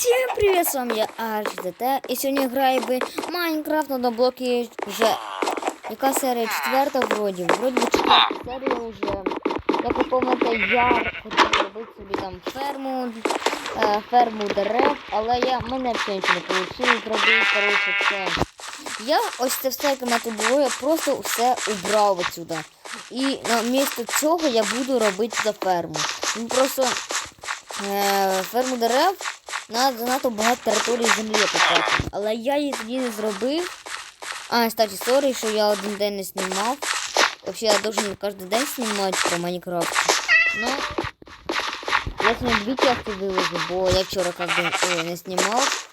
Всем привет, с вами я HDT, і сьогодні граю в Майнкрафт на блокі вже яка серія четверта вроді, вроді четверта вже. Як ви пам'ятаєте, я хотів робити собі там ферму, е, ферму дерев, але я мене все нічого не вийшло зробити, коротше, це. Я ось це все, яке мене тут було, я просто все убрав отсюда. І на місто цього я буду робити за ферму. Просто е, ферму дерев на занадто багато території землі потратив. Але я її тоді не зробив. А, кстати, сорі, що я один день не знімав. Вообще я должен кожен день знімати про Майнкрафт. Ну, я сьогодні дві части виложу, бо я вчора как бы ой, не знімав.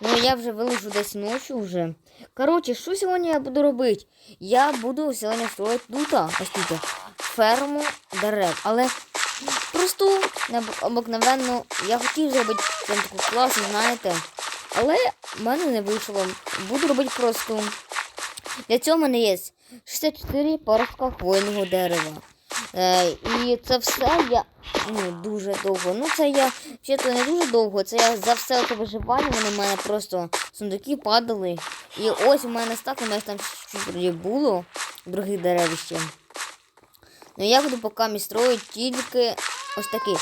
Ну, я вже виложу десь ночі вже. Коротше, що сьогодні я буду робити? Я буду сьогодні строїти тут, ось тут, ферму дерев. Але просту, обикновенну. Я хотів зробити прям таку класну, знаєте. Але в мене не вийшло. Буду робити просту. Для цього в мене є 64 паростка хвойного дерева. Е, і це все я ну, дуже довго. Ну, це я взагалі не дуже довго. Це я за все це виживання. Вони в мене просто сундуки падали. І ось у мене стак, у мене там вроді було других дерев ще. Ну я буду поки мій тільки ось такий.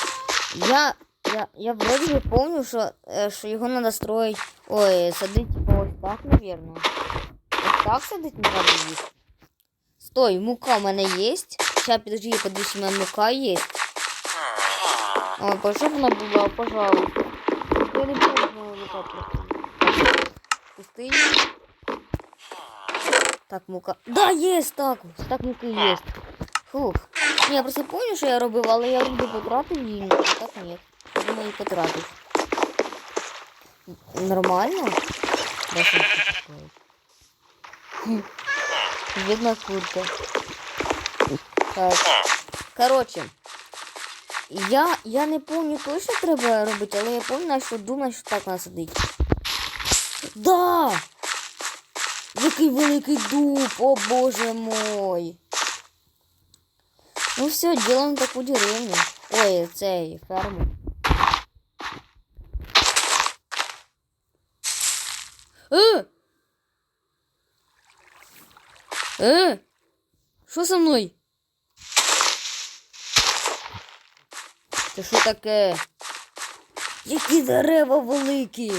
Я, я, я вроді би помню, що, е, що його треба строїти. Ой, садити типу ось так, напевно. Ось так садити не треба їх. Стой, мука в мене є. Сейчас, подожди, подожди, у мене мука є. Ой, щоб вона була, пожалуйста. Я не помню, що мука просто. Так, мука. Да, є так. Так муки є. Фух. Ні, я просто помню, що я робив, але я вроде потратив її, а так ні. Думаю, і потратив. Нормально? Видно курка. Так. Короче. Я, я не помню точно треба робити, але я пам'ятаю, що думаю, що так нас сидить. Да! Який великий дуб, о боже мой. Ну все, делаем таку деревню. Ой, цей ферму. Е! Е! Що со мною? Це що таке? Які дерева великі?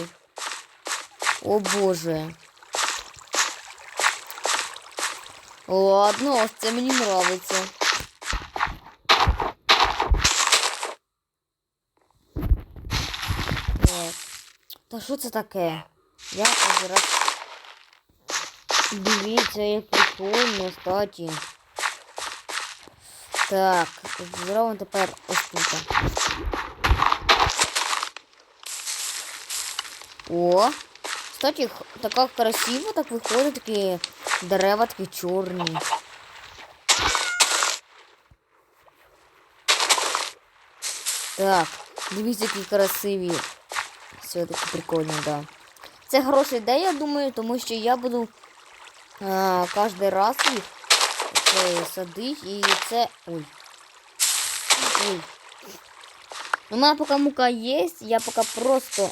О боже. Ладно, це мені нравиться. Так. Та що це таке? Я зараз. Дивіться, як прикольно, кстати. Так, зробимо тепер ось тут. О! Кстати, така красиво так виходить, такі дерева такі чорні. Так, дивіться, які красиві. Все таки прикольно, да. Це хороша ідея, думаю, тому що я буду а, кожен раз їх садити і це. Ой. Ой. У мене поки мука є, я поки просто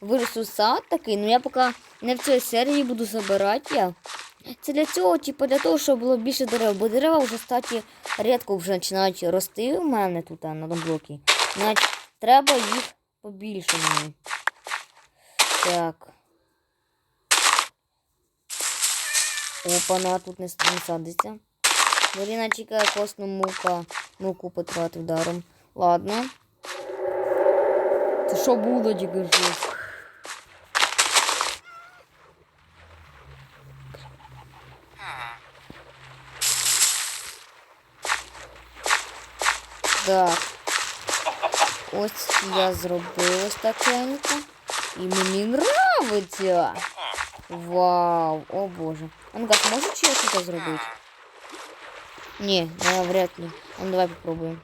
виросту сад такий, ну я поки не в цій серії буду забирати я. Це для цього, типу, для того, щоб було більше дерев, бо дерева вже, кстати, рідко вже починають рости у мене тут на тому блокі. Значить, треба їх побільше мені. Так. Опа, на тут не, не садиться. Маріна чекає косну мука. Муку потратив даром. Ладно. Це що було, жесть? Так. Ось я зробила ось такенько. І мені нравиться. Вау, о боже. А ну-ка, можешь чи я тут зробити? Не, да, вряд ли. А ну давай попробуем.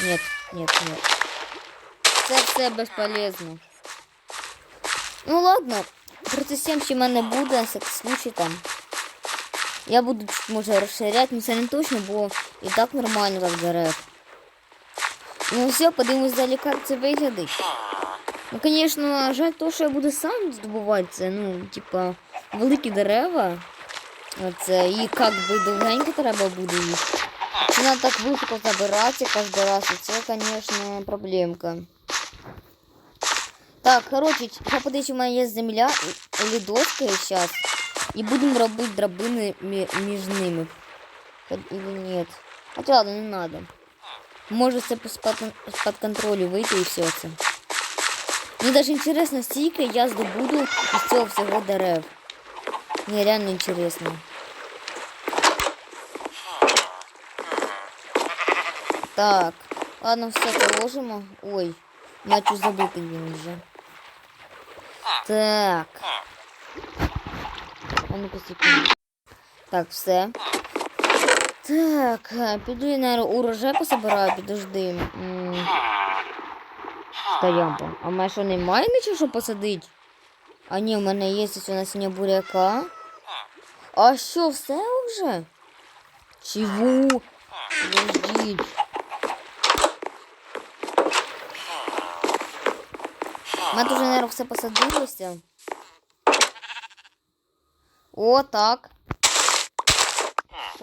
Нет, нет, нет. Це все безполезно. Ну ладно, проти 7 ще в мене буде, на всякий случай там. Я буду чуть, може розширяти, але це не точно, бо і так нормально так дерев. Ну все, подивимось далі, як це виглядить. Ну, звісно, жаль то, що я буду сам здобувати це. Ну, типа, великі дерева. Оце, і як би довгенько треба буде їх. Надо так високо забиратися кожен раз, і це, звісно, проблемка. Так, коротше, я подивлюсь, у мене є земля і доски зараз. І будемо робити драбини мі- між ними. Или нет. Хотя ладно, не надо. Може це з-під з-під контролю вийти і все це. Мені навіть інтересно, скільки я здобуду із цього всього дерев. Мені реально інтересно. Так, ладно, все це ложимо. Ой, начу забути він вже. Так. А ну-ка секунду. Так, все. Так, е, піду я, наверное, урожай пособираю, підожди. Стоямпа. А в мене що немає нічого, що посадити? А ні, в мене є ось у насіння буряка. А що, все вже? Чего? Подождіть. У мене вже, наверное, все посадилося. О, так.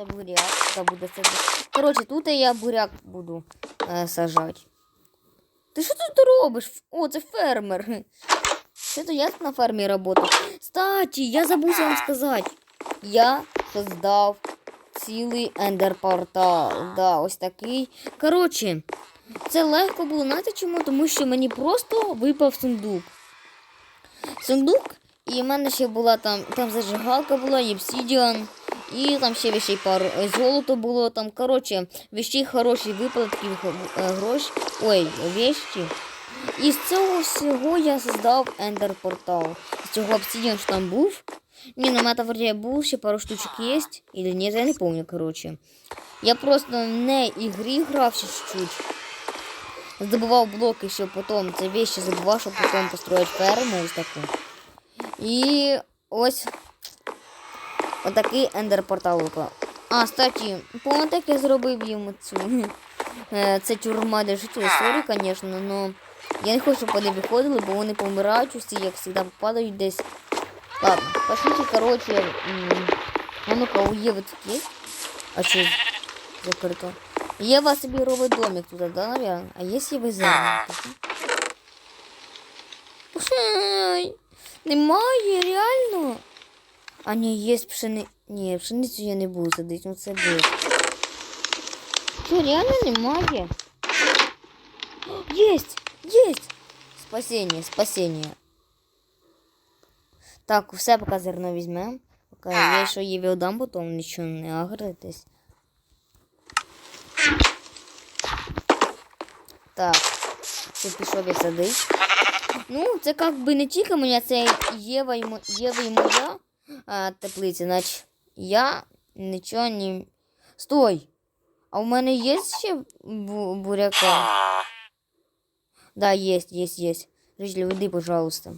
Це буряк, це буде садити. Коротше, тут я буряк буду е, сажати. Ти що тут робиш? О, це фермер. Що то я на фермі працюю? Кстати, я забув вам сказати. Я создав цілий ендер-портал. Да, ось такий. Коротше, це легко було, знаєте чому? Тому що мені просто випав сундук. Сундук, і в мене ще була там, там зажигалка була, і обсідіан. І там ще вещей пару золото було там. Коротше, вещей хороші випали, такі е, гроші. Ой, вещі. І з цього всього я создав ендер портал. З цього обсидіан, що там був. Ні, ну мета був, ще пару штучок є. Или ні, я не помню, коротше. Я просто не ігрі грав ще чуть-чуть. Здобував блоки, щоб потім це вещи забував, щоб потім построїти ферму ось таку. І ось отакий ендер портал випав. А, кстати, пам'ятаєте, як я зробив їм цю. е, Це тюрма для жителів. Сорі, звісно, но я не хочу, щоб вони виходили, бо вони помирають усі, як завжди попадають десь. Ладно, пошлите, короче. А ну-ка, у Єви тут є? А що закрито? Єва собі робить домик тут, да, реально? А є зерна? Ой, Немає, реально? А ні, є пшени... Ні, пшеницю я не буду садити, ну це буде. Що, реально немає? Єсть! Єсть! Спасіння, спасіння. Так, все поки зерно візьмемо. Поки я що їй віддам, потім нічого не агритись. Так, все пішов я садить. Ну, це як би не тільки моя, це Єва і, мо... Єва і моя а, теплиця, значить я нічого не. Стой! А у мене є ще бу- буряка? Да, есть, есть, есть. Житель, уйди, пожалуйста.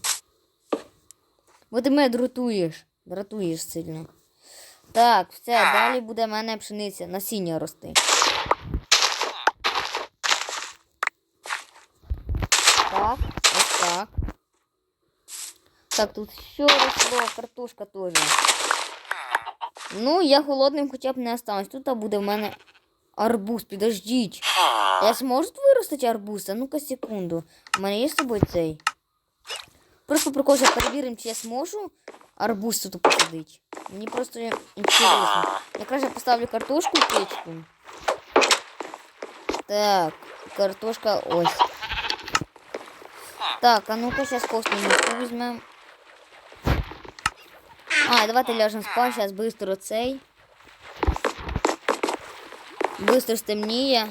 Вот ти мене дратуєш. Дратуєш сильно. Так, все, далі буде в мене пшениця, насіння рости. Так, ось так. Так, тут все росло, картошка теж. Ну, я голодним хоча б не останусь. Тут буде в мене арбуз, підождіть. Я зможу тут виростити арбуз? А ну-ка секунду. У мене є з собою цей. Просто прикол, що перевіримо, чи я зможу арбуз тут посадити. Мені просто інтересно. Я краще поставлю картошку в печку. Так, картошка ось. Так, а ну-ка сейчас костную миску візьмемо. А, давайте ляжемо спати, зараз быстро цей. Быстро стемніє.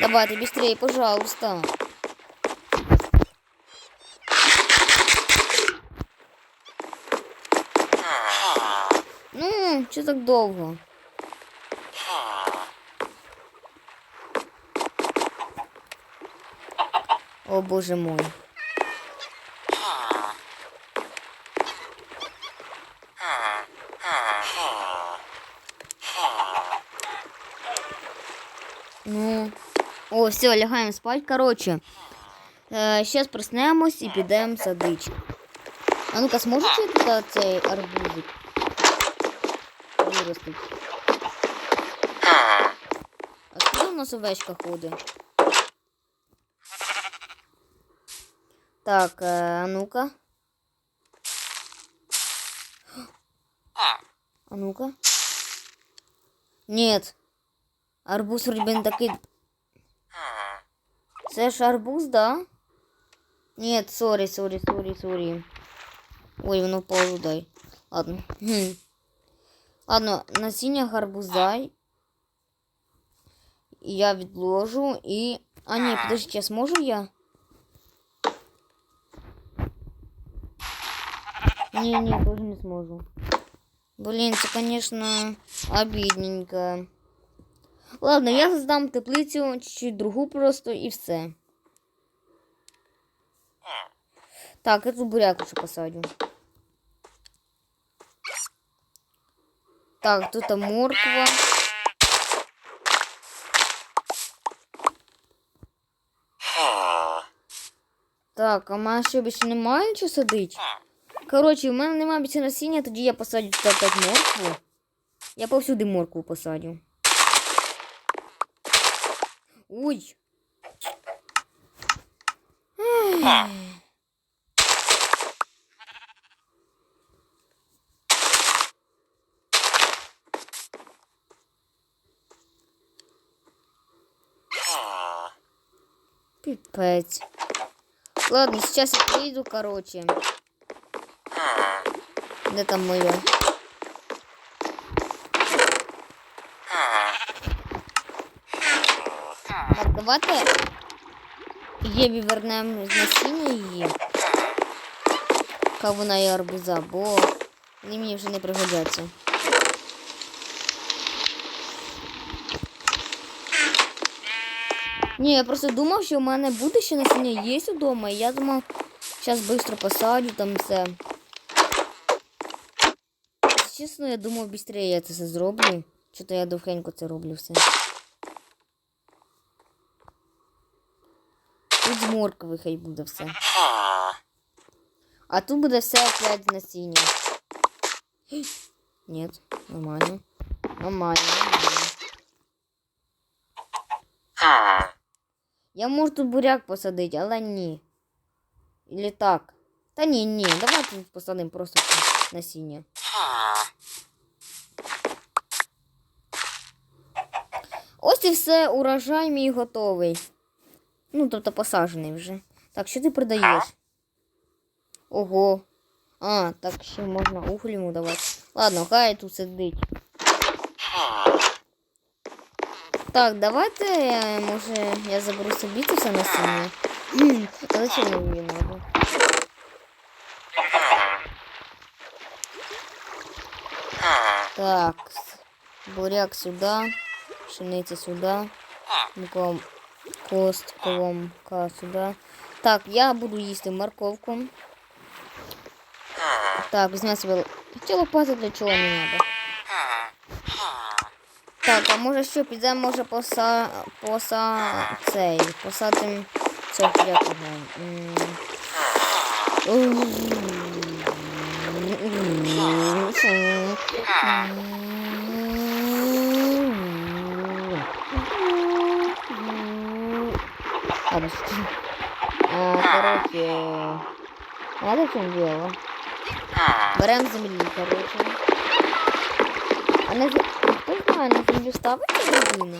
Давайте быстрее, пожалуйста. Ну, що так довго? О боже мой. Все, лягаємо спать. Коротше. Зараз проснемось і підемо садити. А ну-ка, зможете тут цей арбузик? Виростить. А скільки у нас овечка ходить? Так, е, а ну-ка. А ну-ка. Нет. Арбуз вроде не такий. Це ж арбуз, да? Нет, сорі, сорі, сорі, сорі. Ой, воно впало, дай. Ладно. Хм. Ладно, насіння гарбуза. Я відложу і. А, ні, подождите, зможу я? Ні, ні, тоже не зможу. Блін, це, конечно, обідненько. Ладно, я создам теплицю, чуть-чуть другу просто і все. Так, я тут буряк ще посадю. Так, тут морква. Так, а в мене ще більше немає нічого садити? Коротше, у мене немає більше насіння, тоді я посадю туди опять моркву. Я повсюди моркву посадю. Ой. Ех. Пипец. Ладно, сейчас я приеду, короче. Где там моё? Давайте Єві вернемо насіння її. Кавуна і арбуза, бо вони мені вже не пригодяться. Ні, я просто думав, що в мене буде ще насіння є вдома, і я думав, зараз швидко посадю там все. Чесно, я думав, швидше я це все зроблю. Що-то я довгенько це роблю все. Тут з моркви хай буде все. А тут буде все опять з насіння. Ні, нормально. Нормально, нормально. Я можу тут буряк посадити, але ні. Или так. Та ні, ні, давайте тут посадимо просто насіння. Ось і все, урожай мій готовий. Ну, тобто посаджений вже. Так, що ти продаєш? Ого. А, так ще можна уголь йому давати. Ладно, хай тут сидить. Так, давайте, е, може, я заберу собі це все насіння. Хм, а Зачем мені надо? Так, буряк сюда, пшениця сюда, мука, кост, коломка сюда. Так, я буду їсти морковку. Так, візьмемо себе. Хоча лопати для чого не треба. Так, а може що, підемо, може поса... поса... цей, посадим цього як його. М, Ладно. А, короче, надо в чем дело? Берем землі, короче. А на землі, хто знає, на землю ставиться драбина?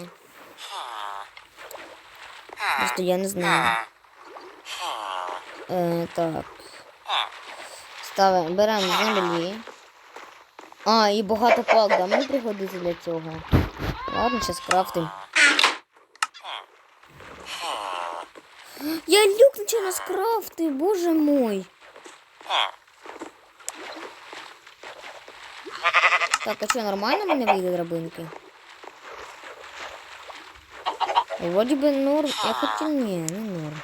Просто я не знаю. Е, так. Ставимо, беремо землі. А, і багато палок, да, мені пригодиться для цього. Ладно, зараз крафтим. Я люк нічого не скрафтив, боже мой. Так, а що, нормально мене вийде драбинки? Вроді би норм. Я хотів ні, не норм.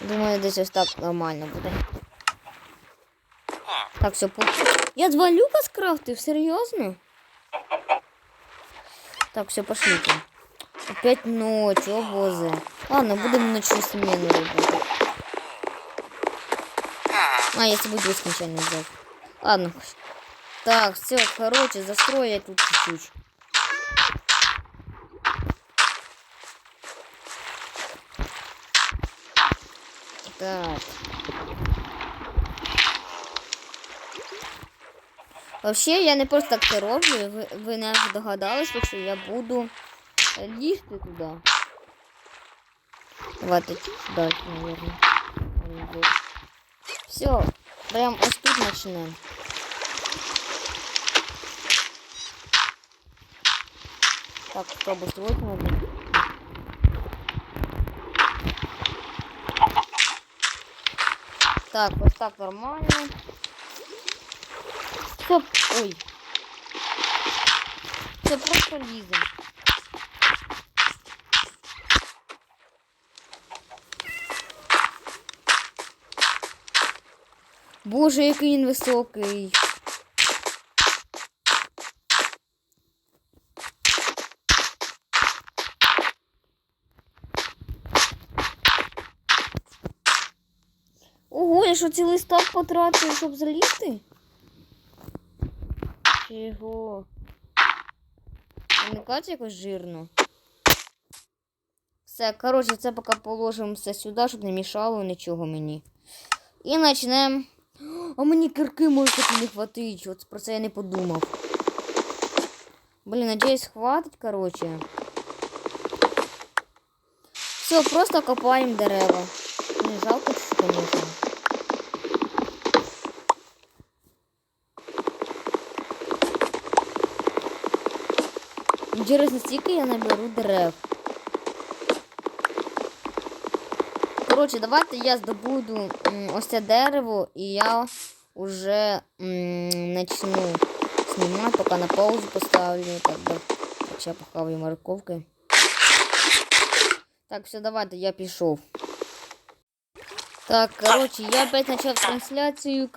Думаю, десь ось так нормально буде. Так, все, по... Я два люка скрафтив, серйозно? Так, все, пошлите. Опять ночь, о боже. Ладно, будемо ночну смену робити. А, себе диск нечаянно взяв. Ладно. Так, все, короче, застрою я тут чуть-чуть. Так. Вообще, я не просто так це роблю. Ви, ви не догадались, що я буду лізти туди. Давайте сюди, наверное. Все, прям ось тут почнемо. Так, спробуй строить надо. Так, ось так нормально. Стоп. Ой. Це просто лізем. Боже, який він високий. Ого, я що цілий стак потратив, щоб залізти? Чого? Не кажуть якось жирно. Все, коротше, це поки положимо все сюди, щоб не мішало нічого мені. І почнемо. А мені кирки може не хватить. От про це я не подумав. Блін, надіюсь, хватить, коротше. Все, просто копаємо дерева. Не жалко, звісно. Інтересно, скільки я наберу дерев. Коротше, давайте я здобуду ось це дерево, і я вже начну знімати, поки на паузу поставлю. Так, да. Так, ще похаваю морковки. Так, все, давайте, я пішов. Так, коротше, я опять почав трансляцію.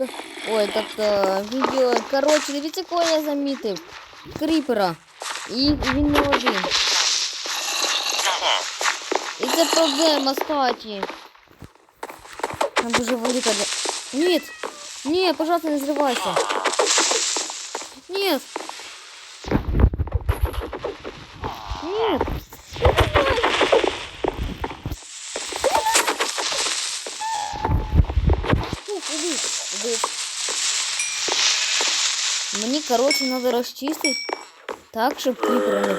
Ой, тобто відео. Коротше, дивіться, кого я замітив. Кріпера. І він не один. І це проблема, кстати. Там дуже велика. для- Нет! Не, пожалуйста, не взрывайся. Нет! Нет! Фух, убив, убив. Мені, короче, надо розчистити Так, щоб не було.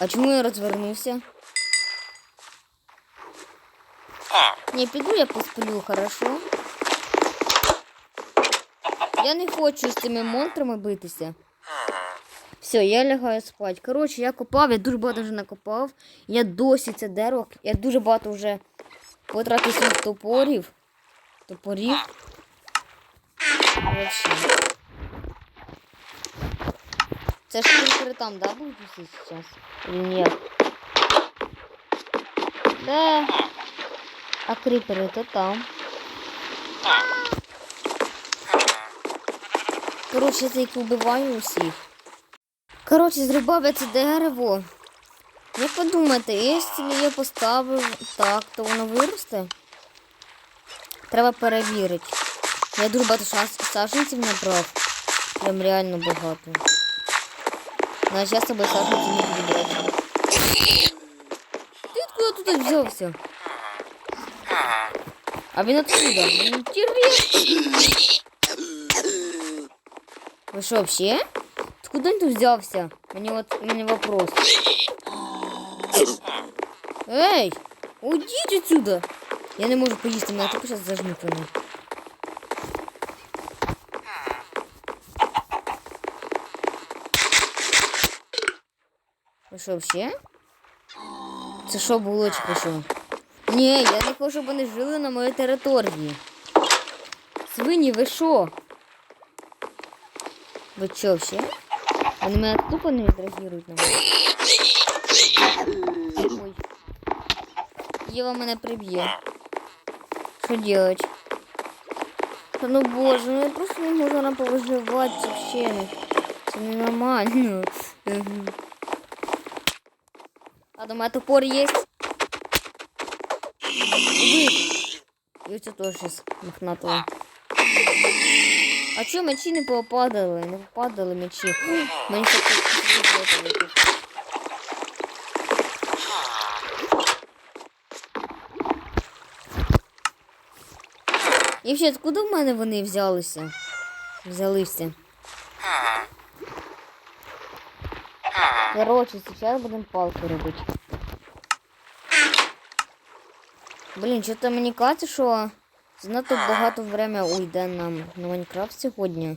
А чому я розвернувся? Не, піду я посплю, хорошо? Я не хочу з цими монстрами битися. Все, я лягаю спати. Коротше, я копав, я дуже багато вже накопав. Я досі це дерево. Я дуже багато вже потратив своїх топорів. Топорів. Вообще. Це ж кріпери там, да, будуть усі зараз? Или ні? Да. А кріпери то там. Коротше, я їх вбиваю усіх. Коротше, зрубав я це дерево. Як ви думаєте, якщо я поставив так, то воно виросте? Треба перевірити. Я дуже багато шас- саджанців набрав. Прям реально багато. Значить, я з собою саджанців не буду брати. Ти откуда тут взявся? А він откуда? Мені Інтересно. Ви що, вообще? Откуда він тут взявся? Мені от у мене вопрос. Ей! Уйдіть отсюда! Я не можу поїсти, мене тільки зараз зажмуть вони. Ви що, вообще? Це що було? Ні, я не хочу, щоб вони жили на моїй території. Свині, ви що? Ви що, вообще? Вони мене тупо не відреагують на мене. Ой. Єва мене приб'є. Що делать? Ну боже, ну я просто не можу вона повиживати це взагалі. Це ненормально. А до мене топор є. Убив. І оце теж щось махнатого. А чого мечі не попадали? Не попадали мечі. Мені ще тут. І ще откуда в мене вони взялися? Взялися. Короче, сейчас будемо палки робити. Блін, що-то мені кажеться, що занадто багато время уйде нам на Майнкрафт сьогодні.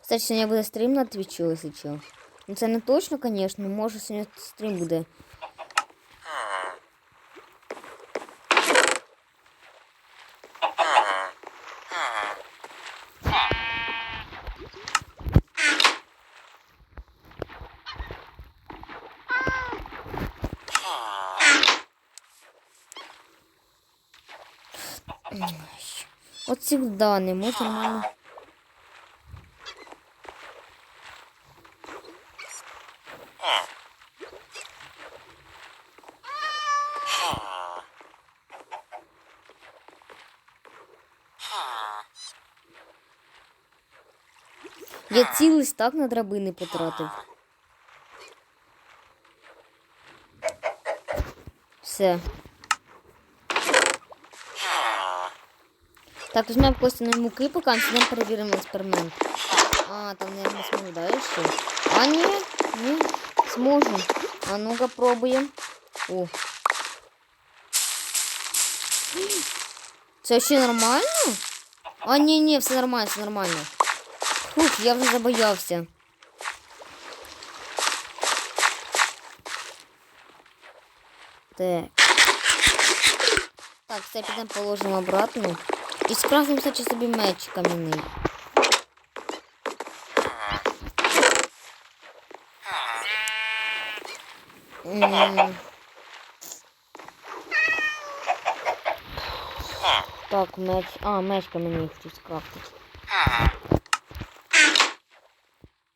Кстати, сьогодні буде стрім на Твічу, якщо що. Ну це не точно, звісно, може сьогодні стрім буде. Всегда не можу нормально. Я цілий листак на драбини потратив. Все. Так, візьмемо костяної муки, поки ми перевіримо експеримент. А, там не, не зможу, да, ще? А, ні, ні, зможу. А ну-ка, пробуємо. О. Це ще нормально? А, ні, ні, все нормально, все нормально. Фух, я вже забоявся. Так. Так, все підемо положимо обратно. І скрафтимо, кстати, собі меч кам'яний. Так, меч. А, меч кам'яний хочу скрафтити.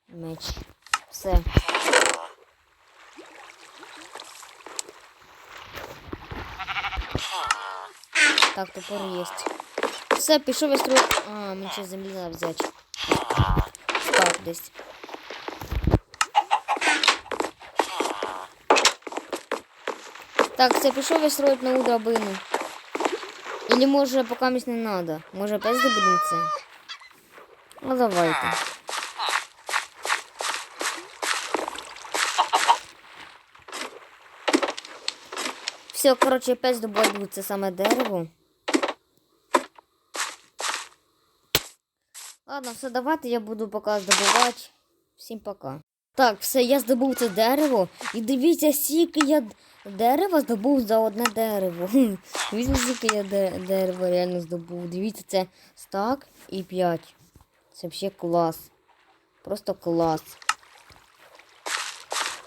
Меч. Все. Так, топор есть. Все, пішов я строю. А, мені ще землі треба взяти. Так, десь. Так, все, пішов я строить нову драбину. Или може поки місць не надо. Може опять це? Ну давайте. Все, короче, опять добуду це саме дерево. Ладно, все, давайте я буду поки здобувати. Всім пока. Так, все, я здобув це дерево. І дивіться, скільки я д- дерева здобув за одне дерево. Дивіться, скільки я де- дерева реально здобув. Дивіться, це стак і 5. Це взагалі клас. Просто клас.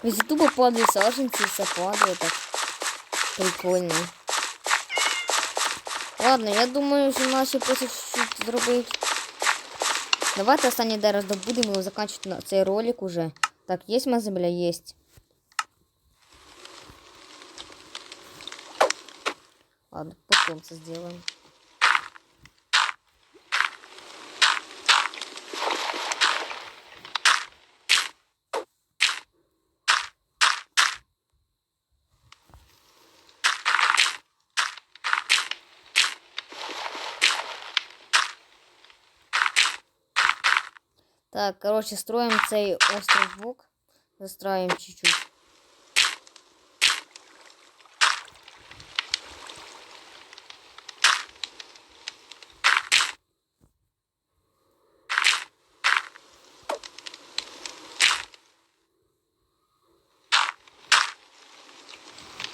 Ось тупо падає саженці, все падає так. Прикольно. Ладно, я думаю, що наші просто чуть-чуть зробити. Давайте останнє дерево здобудемо і закінчувати на- цей ролик уже. Так, есть моя земля? Есть. Ладно, потом это сделаем. Так, короче, строим цей островок. Застраиваем чуть-чуть.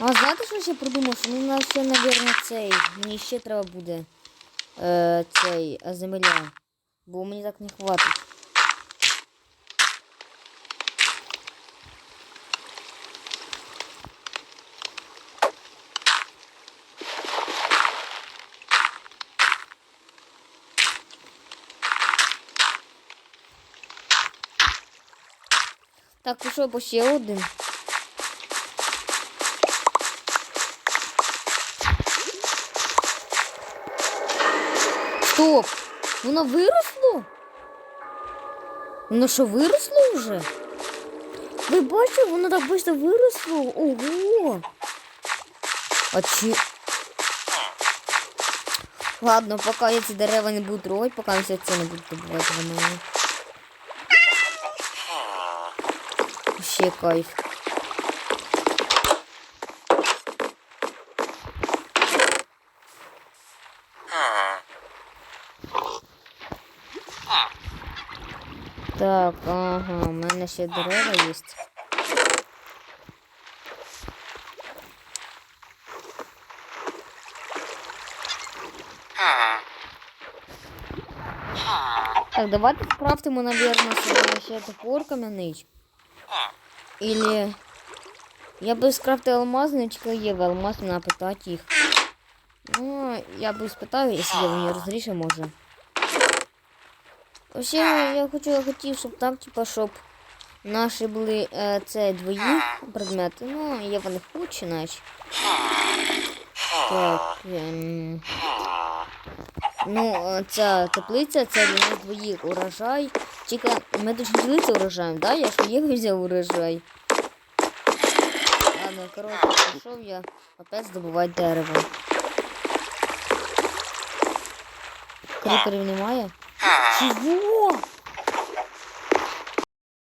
А знаєте, що ще придумав? Що мені ще, мабуть, цей. Мені ще треба буде е, цей е, земля. Бо мені так не хватить. Так, пішов по ще один. Стоп! Воно виросло? Воно що виросло вже? Ви бачите, воно так швидко виросло. Ого! А чи. Ладно, поки я ці дерева не буду трогати, поки все це не буду добувати мене. Ще кайф. Так, ага, у мене ще дерева є. Так, давайте скрафтимо, наверное, ще топор кам'яний. Или... Я би скрафтив алмазний, чи є в алмаз, надо питати їх. Ну, я би спитав, якщо є вони розріше, може. Вообще, я хочу, я хотів, щоб так, типа, щоб наші були е, це двої предмети. Ну, я вони хочу, наче. Так, ем... Ну, е, ця теплиця, це для нас двоїх урожай. Тільки ми тут ділитися урожаєм, да? Я ж їх взяв урожай. Ладно, коротше, пішов я опять здобувати дерево. Криперів немає? Чого?